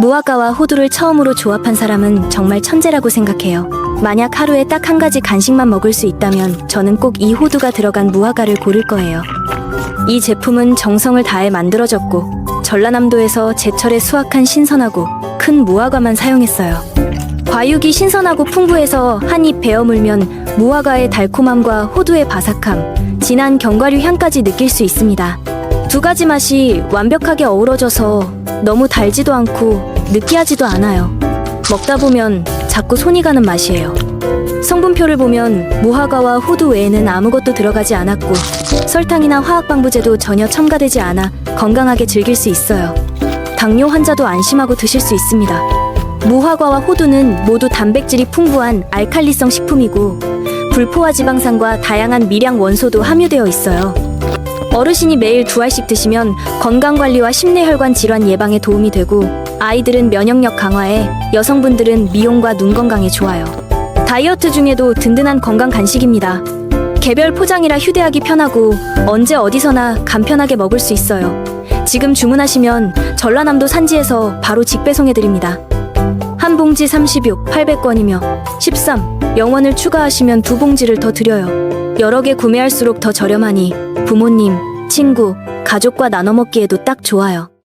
무화과와 호두를 처음으로 조합한 사람은 정말 천재라고 생각해요. 만약 하루에 딱 한 가지 간식만 먹을 수 있다면 저는 꼭 이 호두가 들어간 무화과를 고를 거예요. 이 제품은 정성을 다해 만들어졌고 전라남도에서 제철에 수확한 신선하고 큰 무화과만 사용했어요. 과육이 신선하고 풍부해서 한 입 베어 물면 무화과의 달콤함과 호두의 바삭함, 진한 견과류 향까지 느낄 수 있습니다. 두 가지 맛이 완벽하게 어우러져서 너무 달지도 않고 느끼하지도 않아요. 먹다 보면 자꾸 손이 가는 맛이에요. 성분표를 보면 무화과와 호두 외에는 아무것도 들어가지 않았고 설탕이나 화학방부제도 전혀 첨가되지 않아 건강하게 즐길 수 있어요. 당뇨 환자도 안심하고 드실 수 있습니다. 무화과와 호두는 모두 단백질이 풍부한 알칼리성 식품이고 불포화 지방산과 다양한 미량 원소도 함유되어 있어요. 어르신이 매일 두 알씩 드시면 건강 관리와 심뇌혈관 질환 예방에 도움이 되고 아이들은 면역력 강화에 여성분들은 미용과 눈 건강에 좋아요. 다이어트 중에도 든든한 건강 간식입니다. 개별 포장이라 휴대하기 편하고 언제 어디서나 간편하게 먹을 수 있어요. 지금 주문하시면 전라남도 산지에서 바로 직배송해 드립니다. 한 봉지 36, 800원이며 13, 0원을 추가하시면 두 봉지를 더 드려요. 여러 개 구매할수록 더 저렴하니 부모님, 친구, 가족과 나눠 먹기에도 딱 좋아요.